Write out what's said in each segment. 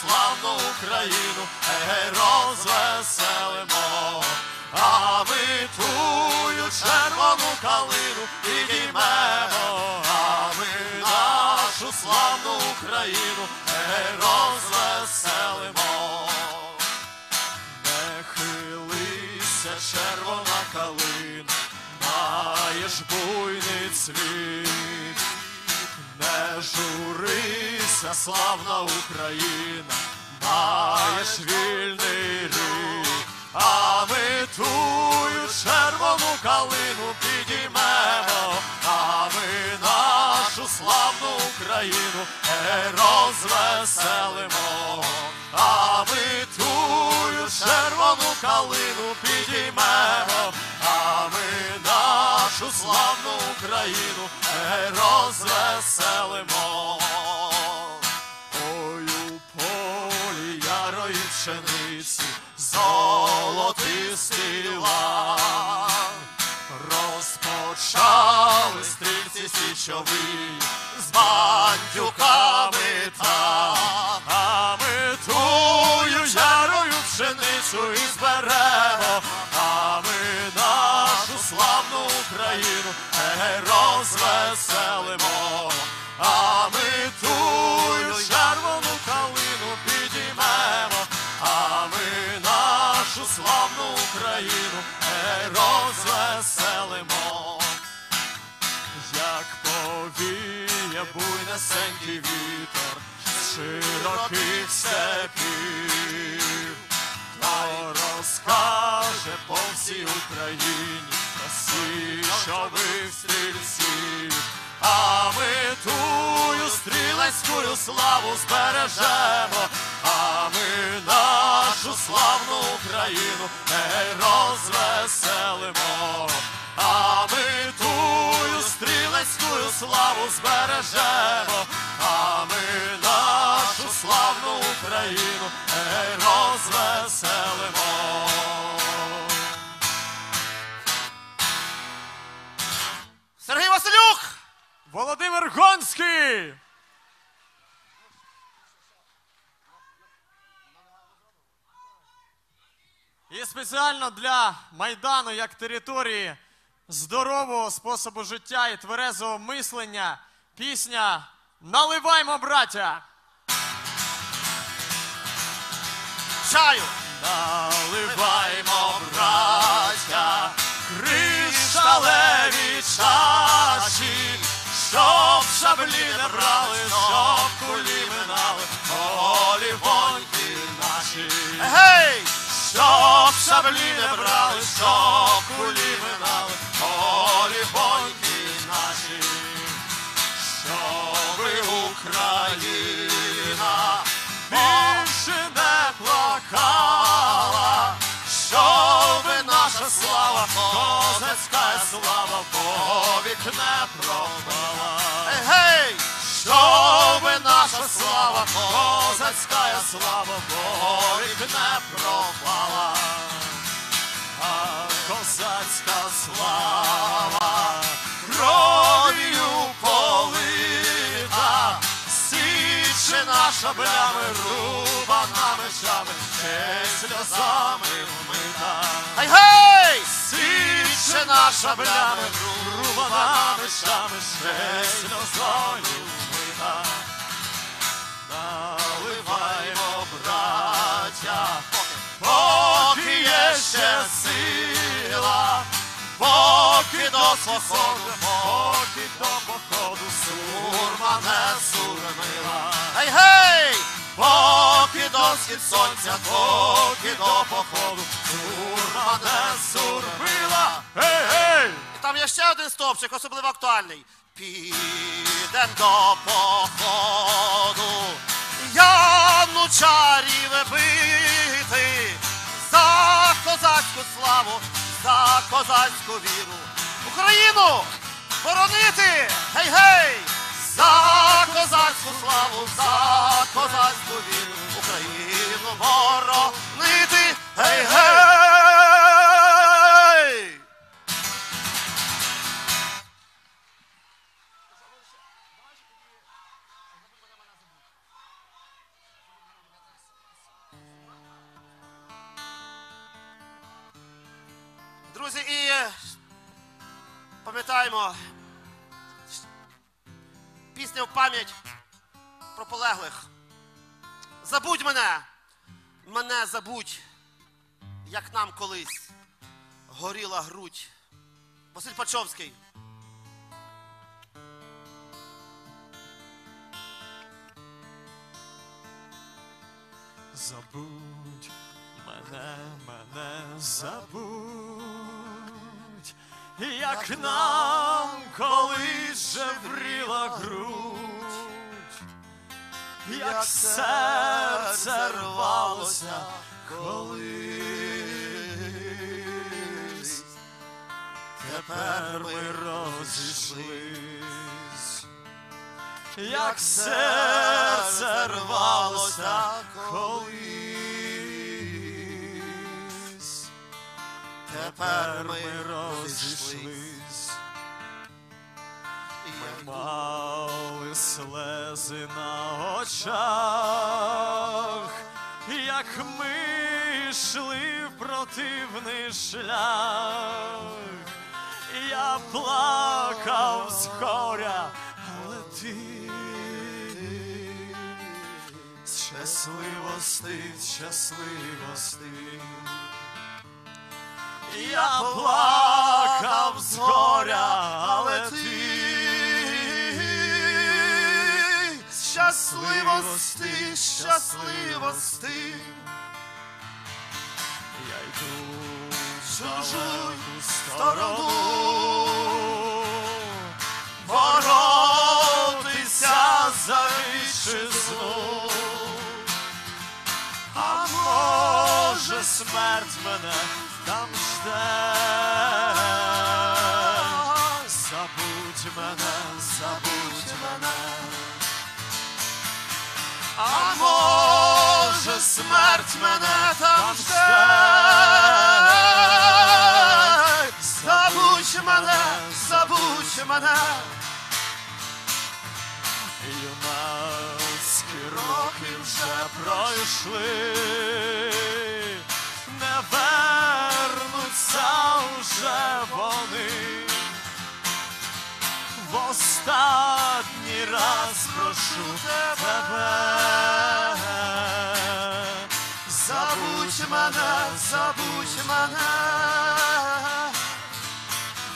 славну Україну е, розвеселимо. А ми тую червону калину підіймемо, а ми нашу славну Україну е, розвеселимо. Не хилися, червона калина, маєш буйний цвіт, не журися, славна Україна, маєш вільний рік, а ми тую червону калину підіймемо, а ми нашу славну Україну розвеселимо, а ми тую червону калину підіймемо, а ми нашу славну Україну розвеселимо. Пшениці золотистий лан. Розпочали стрільці січові з бандюками там, а ми тую ярою пшеницю і зберемо, а ми нашу славну Україну розвеселимо, а ми тую червону калину Україну розвеселимо. Як повіє буйнесенький вітер широких степів, то розкаже по всій Україні січових стрільців, а ми тую стрілецькую славу збережемо, а ми нашу славну Україну не розвеселимо, а ми тую стрілецькую славу збережемо, а ми нашу славну Україну не розвеселимо. Сергій Василюк! Володимир Гонський! Спеціально для Майдану як території здорового способу життя і тверезого мислення пісня Наливаймо, браття! Чаю! Наливаймо, браття, кришталеві чаші, щоб шаблі не брали, щоб кулі минали, олівоньки наші. Гей! Шаблі не брали, щоб кулі минали, олівоньки наші. Щоби Україна більше не плакала, щоби наша слава, козацька слава, повік не пропала. Гей! Щоби наша слава, козацька слава, повік не пропала. А козацька слава, кров'ю полита, січена шаблями, рубана мечами, ще сльозами вмита. Гей! Гей! Січена шаблями, рубана мечами, ще сльозою ще сила, поки до походу, поки до походу сурма не сурмила. Гей! Гей! Поки до схід сонця, поки до походу, сурма не сурмила. Гей, гей! І там є ще один стовпчик, особливо актуальний. Підем до походу, Янучарів бити, славу, за козацьку віру. Україну боронити! Гей-гей! За козацьку славу, за козацьку віру, Україну боронити! Друзі, і е, пам'ятаємо пісня в пам'ять про полеглих. Забудь мене, мене забудь, як нам колись горіла грудь. Василь Пачовський. Забудь мене, мене забудь, як нам колись жевріла грудь, як серце рвалося колись, тепер ми розійшлись. Як серце рвалося тепер ми розійшлись, ми мали слези на очах, як ми йшли в противний шлях. Я плакав з горя, але ти щасливости, щасливости. Я плакав з горя, але ти з щасливости, щасливости. Я йду в чужу сторону, боротися за вітчизну. А може смерть мене Забудь мене, забудь мене. А може смерть мене там жде. Забудь мене, забудь мене. Юнацькі роки вже пройшли, вернуться вже вони. В останній раз прошу тебе, Забудь мене, забудь мене.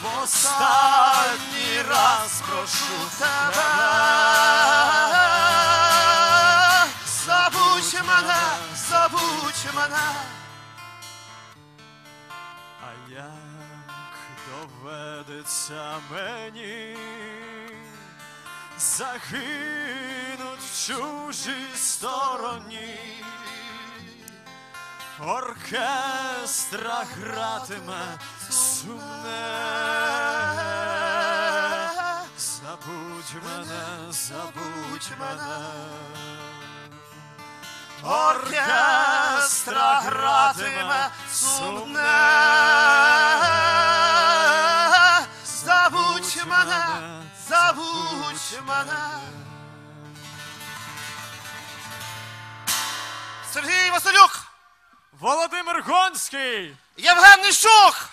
в останній раз прошу тебе. Забудь мене, забудь мене. Як доведеться мені загинуть в чужій стороні, оркестра гратиме сумне. Забудь мене, забудь мене. Оркестра гратиме сумне. Забудь мене, забудь мене. Сергій Василюк, Володимир Гонський! Євген Нищук,